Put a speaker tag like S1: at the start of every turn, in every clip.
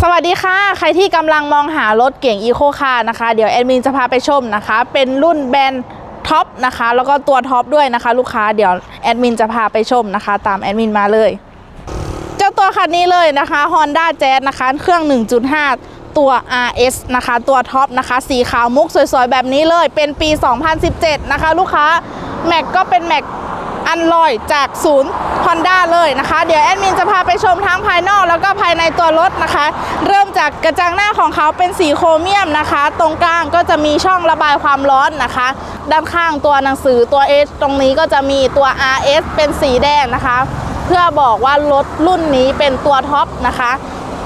S1: สวัสดีค่ะ ใครที่กำลังมองหารถเก่งอีโคคาร์นะคะ เดี๋ยวแอดมินจะพาไปชมนะคะ เป็นรุ่นแบรนด์ท็อปนะคะ แล้วก็ตัวท็อปด้วยนะคะ ลูกค้าเดี๋ยวแอดมินจะพาไปชมนะคะ ตามแอดมินมาเลย เจ้าตัวคันนี้เลยนะคะ Honda Jazz นะคะเครื่อง 1.5 ตัว RS นะคะ ตัวท็อปนะคะ สีขาวมุกสวยๆ แบบนี้เลย เป็นปี 2017 นะคะ ลูกค้าแม็กก็เป็นแม็ก อันลอยจากศูนย์ Honda เลยนะคะ เดี๋ยวแอดมินจะพาไปชมทั้งภายนอกแล้วก็ภายในตัวรถนะคะ เริ่มจากกระจังหน้าของเขาเป็นสีโครเมียมนะคะ ตรงกลางก็จะมีช่องระบายความร้อนนะคะ ด้านข้างตัวหนังสือตัว H ตรงนี้ก็จะมีตัว RS เป็นสีแดงนะคะ เพื่อบอกว่ารถรุ่นนี้เป็นตัวท็อปนะคะ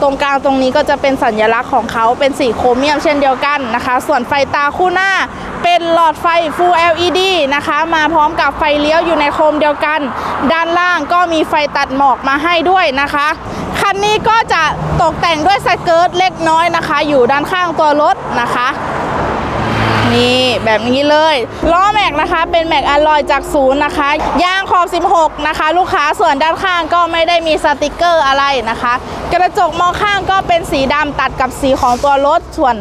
S1: ตรงกลางตรงนี้ก็จะเป็นสัญลักษณ์ของเขาเป็นสีโครเมียมเช่นเดียวกันนะคะ ส่วนไฟตาคู่หน้าเป็นหลอดไฟ Full LED นะคะ มาพร้อมกับไฟเลี้ยวอยู่ในโคมเดียวกัน ด้านล่างก็มีไฟตัดหมอกมาให้ด้วยนะคะ คันนี้ก็จะตกแต่งด้วยสเกิร์ตเล็กน้อยนะคะ อยู่ด้านข้างตัวรถนะคะ นี่แบบนี้เลยล้อแม็กนะคะ เป็นแม็กอลลอยจากศูนย์นะคะยางขอบ 16 นะคะ ลูกค้าส่วนด้านข้างก็ไม่ได้มีสติกเกอร์อะไรนะคะ กระจกมองข้างก็เป็นสีดำตัดกับสีของตัวรถส่วน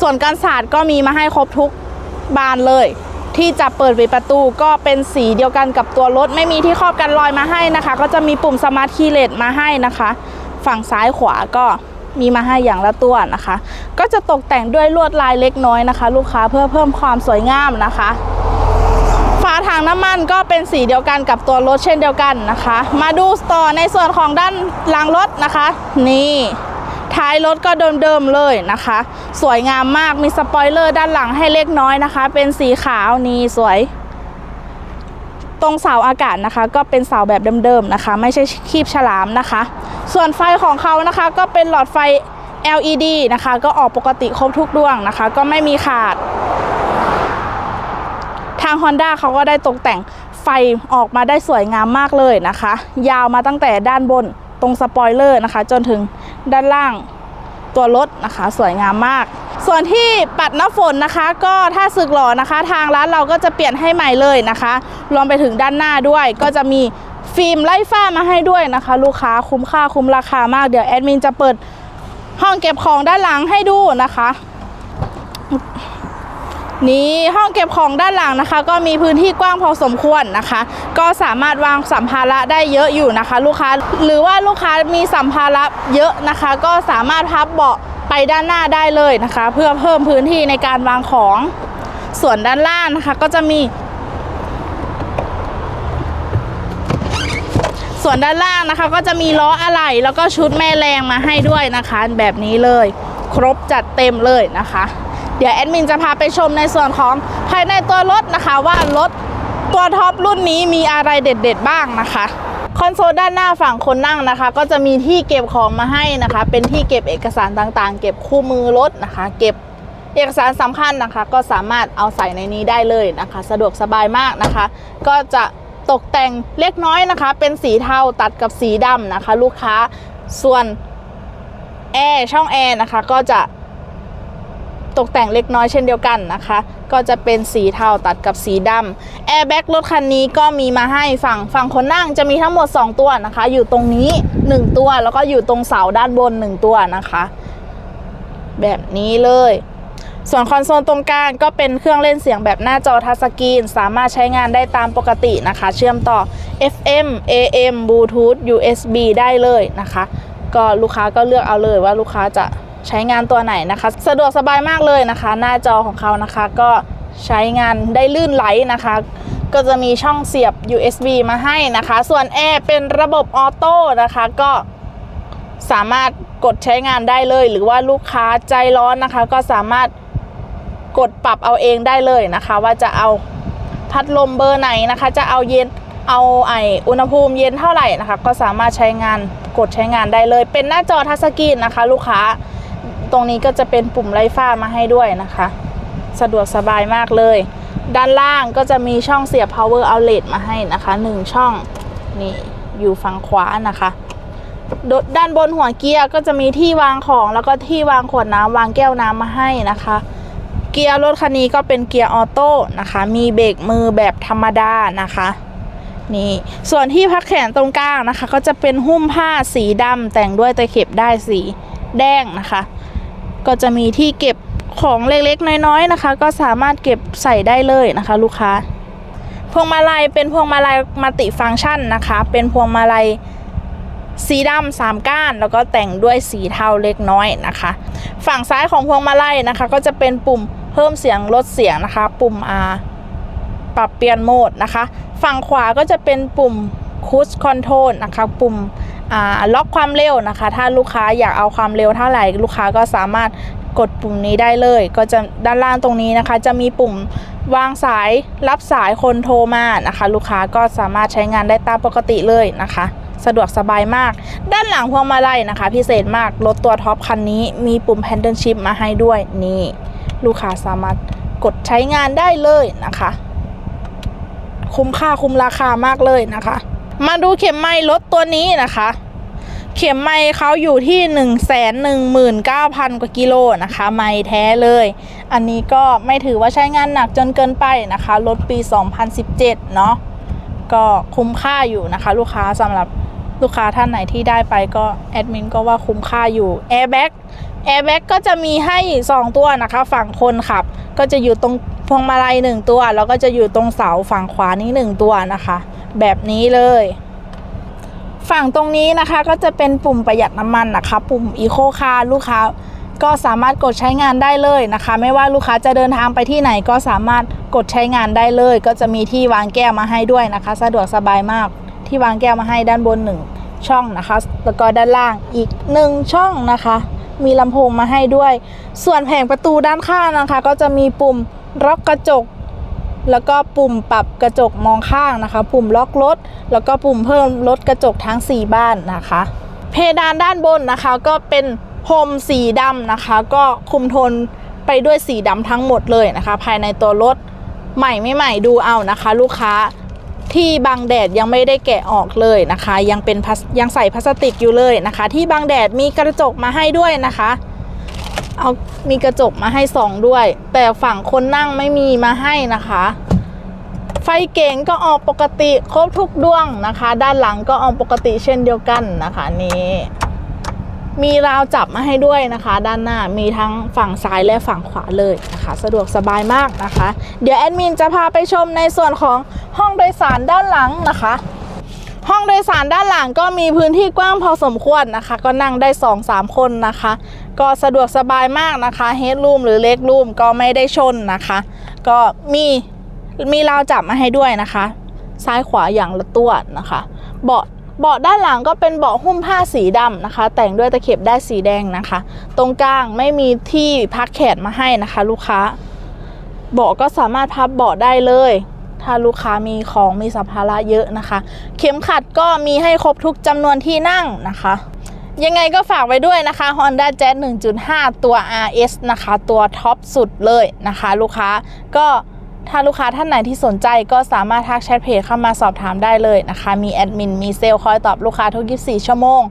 S1: ส่วนกันศาสตร์ก็มีมาให้ครบทุกบานเลย ที่จะเปิดปิดประตูก็เป็นสีเดียวกันกับตัวรถ ไม่มีที่ครอบกันรอยมาให้นะคะ ก็จะมีปุ่มสมาร์ทคีย์เลสมาให้นะคะ ฝั่งซ้ายขวาก็มีมาให้อย่างละตัวนะคะ ก็จะตกแต่งด้วยลวดลายเล็กน้อยนะคะ ลูกค้าเพื่อเพิ่มความสวยงามนะคะฝาถังน้ำมันก็เป็นสีเดียวกันกับตัวรถเช่นเดียวกันนะคะ มาดูต่อในส่วนของด้านหลังรถนะคะ นี่ท้ายรถก็เดิมๆเลยนะคะ สวยงามมากมีสปอยเลอร์ด้านหลังให้เล็กน้อยนะคะ เป็นสีขาวนี่สวย ตรงเสาอากาศนะคะ ก็เป็นเสาแบบเดิมๆนะคะ ไม่ใช่คีบฉลามนะคะ ส่วนไฟของเขานะคะ ก็เป็นหลอดไฟ LED นะคะ ก็ออกปกติครบทุกดวงนะคะ ก็ไม่มีขาด ทาง Honda เขาก็ได้ตกแต่งไฟออกมาได้สวยงามมากเลยนะคะ ยาวมาตั้งแต่ด้านบนตรงสปอยเลอร์นะคะ จนถึงด้านล่างตัวรถนะคะ สวยงามมาก ส่วนที่ปัดน้ำฝนนะคะ ก็ถ้าสึกหล่อนะคะ ทางร้านเราก็จะเปลี่ยนให้ใหม่เลยนะคะรวมไปถึงด้านหน้าด้วย ก็จะมีฟิล์มไล่ฝ้ามาให้ด้วยนะคะ ลูกค้าคุ้มค่าคุ้มราคามากเดี๋ยวแอดมินจะเปิด ห้องเก็บของด้านหลังให้ดูนะคะ นี่ห้องเก็บของด้านหลังนะคะ ก็มีพื้นที่กว้างพอสมควรนะคะ ก็สามารถวางสัมภาระได้เยอะอยู่นะคะ ลูกค้าหรือว่าลูกค้ามีสัมภาระเยอะนะคะ ก็สามารถพับเบาะไปด้านหน้าได้เลยนะคะ เพื่อเพิ่มพื้นที่ในการวางของส่วนด้านล่างนะคะ ก็จะมี ส่วนด้านล่างนะคะก็จะมีล้ออะไหล่แล้วก็ชุดแม่แรงมาให้ด้วยนะคะ แบบนี้เลย ครบจัดเต็มเลยนะคะ เดี๋ยวแอดมินจะพาไปชมในส่วนของภายในตัวรถนะคะว่ารถตัวท็อปรุ่นนี้มีอะไรเด็ดๆบ้างนะคะคอนโซลด้านหน้าฝั่งคนนั่งนะคะ ก็จะมีที่เก็บของมาให้นะคะ เป็นที่เก็บเอกสารต่างๆ เก็บคู่มือรถนะคะ เก็บเอกสารสำคัญนะคะ ก็สามารถเอาใส่ในนี้ได้เลยนะคะ สะดวกสบายมากนะคะ ก็จะ ตกแต่งเล็กน้อยนะคะ เป็นสีเทาตัดกับสีดำนะคะ ลูกค้าส่วนแอร์ช่องแอร์นะคะ ก็จะตกแต่งเล็กน้อยเช่นเดียวกันนะคะ ก็จะเป็นสีเทาตัดกับสีดำแอร์แบ็กรถคันนี้ก็มีมาให้ฝั่งฝั่งคนนั่งจะมีทั้งหมด 2 ตัวนะคะ อยู่ตรงนี้ 1 ตัวแล้วก็อยู่ตรงเสาด้านบน 1 ตัวนะคะ แบบนี้เลย ส่วนคอนโซลตรงกลางก็เป็นเครื่องเล่นเสียงแบบหน้าจอทัชสกรีน สามารถใช้งานได้ตามปกตินะคะ เชื่อมต่อ FM AM Bluetooth USB ได้เลยนะคะ ก็ลูกค้าก็เลือกเอาเลยว่าลูกค้าจะใช้งานตัวไหนนะคะ สะดวกสบายมากเลยนะคะ หน้าจอของเขานะคะก็ใช้งานได้ลื่นไหลนะคะ ก็จะมีช่องเสียบ USB มาให้นะคะ ส่วนแอร์เป็นระบบออโต้นะคะก็สามารถกดใช้งานได้เลย หรือว่าลูกค้าใจร้อนนะคะ ก็สามารถ กดปรับเอาเองได้เลยนะคะ ว่าจะเอาพัดลมเบอร์ไหนนะคะ จะเอาเย็นเอาไออุณหภูมิเย็นเท่าไหร่นะคะ ก็สามารถใช้งานกดใช้งานได้เลย เป็นหน้าจอทัชสกรีนนะคะ ลูกค้าตรงนี้ก็จะเป็นปุ่มไล่ฟ้ามาให้ด้วยนะคะ สะดวกสบายมากเลย ด้านล่างก็จะมีช่องเสียบ power outlet มาให้นะคะหนึ่งช่องนี่อยู่ฝั่งขวานะคะดด้านบนหัวเกียร์ก็จะมีที่วางของแล้วก็ที่วางขวดน้ำวางแก้วน้ำมาให้นะคะ เกียร์รถคันนี้ก็เป็นเกียร์ออโต้นะคะ มีเบรกมือแบบธรรมดานะคะนี่ส่วนที่พักแขนตรงกลางนะคะ ก็จะเป็นหุ้มผ้าสีดำแต่งด้วยตะเข็บได้สีแดงนะคะ ก็จะมีที่เก็บของเล็กๆ น้อยๆนะคะ ก็สามารถเก็บใส่ได้เลยนะคะ ลูกค้า พวงมาลัยเป็นพวงมาลัยมัลติฟังก์ชันนะคะ เป็นพวงมาลัยสีดำสามก้าน แล้วก็แต่งด้วยสีเทาเล็กน้อยนะคะ ฝั่งซ้ายของพวงมาลัยนะคะ ก็จะเป็นปุ่ม เพิ่มเสียงลดเสียงนะคะ ปุ่ม R ปรับเปลี่ยนโหมดนะคะ ฝั่งขวาก็จะเป็นปุ่มคูสคอนโทรลนะคะ ปุ่มล็อกความเร็วนะคะ ถ้าลูกค้าอยากเอาความเร็วเท่าไหร่ลูกค้าก็สามารถกดปุ่มนี้ได้เลย ก็จะด้านล่างตรงนี้นะคะ จะมีปุ่มวางสายรับสายคนโทรมานะคะ ลูกค้าก็สามารถใช้งานได้ตามปกติเลยนะคะ สะดวกสบายมาก ด้านหลังพวงมาลัยนะคะ พิเศษมากรถตัวท็อปคันนี้มีปุ่ม Handle Shift มาให้ด้วยนี่ ลูกค้าสามารถกดใช้งานได้เลยนะคะ คุ้มค่าคุ้มราคามากเลยนะคะ มาดูเข็มไม้รถตัวนี้นะคะ เข็มไม้เขาอยู่ที่1 1 9 0 0 0 กว่ากิโลนะคะ ไม้แท้เลย อันนี้ก็ไม่ถือว่าใช้งานหนักจนเกินไปนะคะรถปี 2017 เนาะก็คุ้มค่าอยู่นะคะ ลูกค้าสำหรับลูกค้าท่านไหนที่ได้ไปก็แอดมินก็ว่าคุ้มค่าอยู่ Airbag Airbag ก็ แอร์แบ็กก็จะมีให้ 2 ตัวนะคะ ฝั่งคนขับ ก็จะอยู่ตรงพวงมาลัย1ตัว แล้วก็จะอยู่ตรงเสาฝั่งขวานี้1ตัวนะคะ แบบนี้เลย ฝั่งตรงนี้นะคะก็จะเป็นปุ่มประหยัดน้ำมันนะคะ ปุ่ม Eco Car ลูกค้าก็สามารถกดใช้งานได้เลยนะคะ ไม่ว่าลูกค้าจะเดินทางไปที่ไหนก็สามารถกดใช้งานได้เลย ก็จะมีที่วางแก้วมาให้ด้วยนะคะ สะดวกสบายมากที่วางแก้วมาให้ด้านบนหนึ่งช่องนะคะ แล้วก็ด้านล่างอีกหนึ่งช่องนะคะ มีลำโพงมาให้ด้วย ส่วนแผงประตูด้านข้างนะคะ ก็จะมีปุ่มล็อกกระจก แล้วก็ปุ่มปรับกระจกมองข้างนะคะ ปุ่มล็อกรถ แล้วก็ปุ่มเพิ่มลดกระจกทั้ง 4 บ้านนะคะ เพดานด้านบนนะคะก็เป็นพรมสีดำนะคะ ก็คุมโทนไปด้วยสีดำทั้งหมดเลยนะคะ ภายในตัวรถใหม่ไม่ใหม่ดูเอานะคะ ลูกค้า ที่บางแดดยังไม่ได้แกะออกเลยนะคะ ยังเป็นพลาสยังใส่พลาสติกอยู่เลยนะคะ ที่บางแดดมีกระจกมาให้ด้วยนะคะ เอามีกระจกมาให้สองด้วย แต่ฝั่งคนนั่งไม่มีมาให้นะคะ ไฟเก่งก็ออกปกติครบทุกดวงนะคะ ด้านหลังก็ออกปกติเช่นเดียวกันนะคะนี่ มีราวจับมาให้ด้วยนะคะ ด้านหน้ามีทั้งฝั่งซ้ายและฝั่งขวาเลยนะคะ สะดวกสบายมากนะคะ เดี๋ยวแอดมินจะพาไปชมในส่วนของห้องโดยสารด้านหลังนะคะห้องโดยสารด้านหลังก็มีพื้นที่กว้างพอสมควรนะคะ ก็นั่งได้ 2-3 คนนะคะ ก็สะดวกสบายมากนะคะเฮดรูมหรือเล็กรูมก็ไม่ได้ชนนะคะ ก็มีมีราวจับมาให้ด้วยนะคะ ซ้ายขวาอย่างละตัวนะคะ เบาะ เบาะด้านหลังก็เป็นเบาะหุ้มผ้าสีดำนะคะ แต่งด้วยตะเข็บได้สีแดงนะคะ ตรงกลางไม่มีที่พักแขนมาให้นะคะ ลูกค้า เบาะก็สามารถพับเบาะได้เลย ถ้าลูกค้ามีของมีสัมภาระเยอะนะคะ เข็มขัดก็มีให้ครบทุกจำนวนที่นั่งนะคะยังไงก็ฝากไว้ด้วยนะคะ Honda Jazz 1.5 ตัว RS นะคะ ตัวท็อปสุดเลยนะคะ ลูกค้าก็ ถ้าลูกค้าท่านไหนที่สนใจก็สามารถทักแชทเพจเข้ามาสอบถามได้เลยนะคะ มีแอดมิน มีเซลล์คอยตอบลูกค้าทุก 24 ชั่วโมง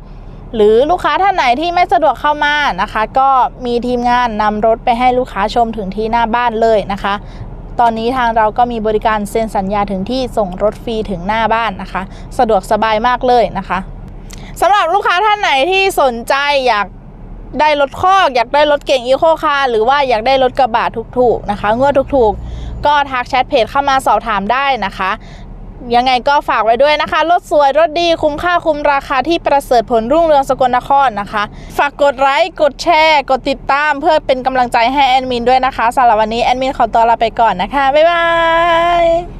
S1: หรือลูกค้าท่านไหนที่ไม่สะดวกเข้ามานะคะ ก็มีทีมงานนำรถไปให้ลูกค้าชมถึงที่หน้าบ้านเลยนะคะ ตอนนี้ทางเราก็มีบริการเซ็นสัญญาถึงที่ส่งรถฟรีถึงหน้าบ้านนะคะ สะดวกสบายมากเลยนะคะสำหรับลูกค้าท่านไหนที่สนใจอยากได้รถคอกอยากได้รถเก่งอีโคคาร์หรือว่าอยากได้รถกระบะถูกๆนะคะงวดถูกๆ ก็ทักแชทเพจเข้ามาสอบถามได้นะคะ ยังไงก็ฝากไว้ด้วยนะคะ รถสวยรถดีคุ้มค่าคุ้มราคาที่ประเสริฐผลรุ่งเรืองสกลนครนะคะ ฝากกดไลค์กดแชร์ กดติดตามเพื่อเป็นกำลังใจให้แอดมินด้วยนะคะสำหรับวันนี้แอดมินขอตัวลาไปก่อนนะคะ บ๊ายบาย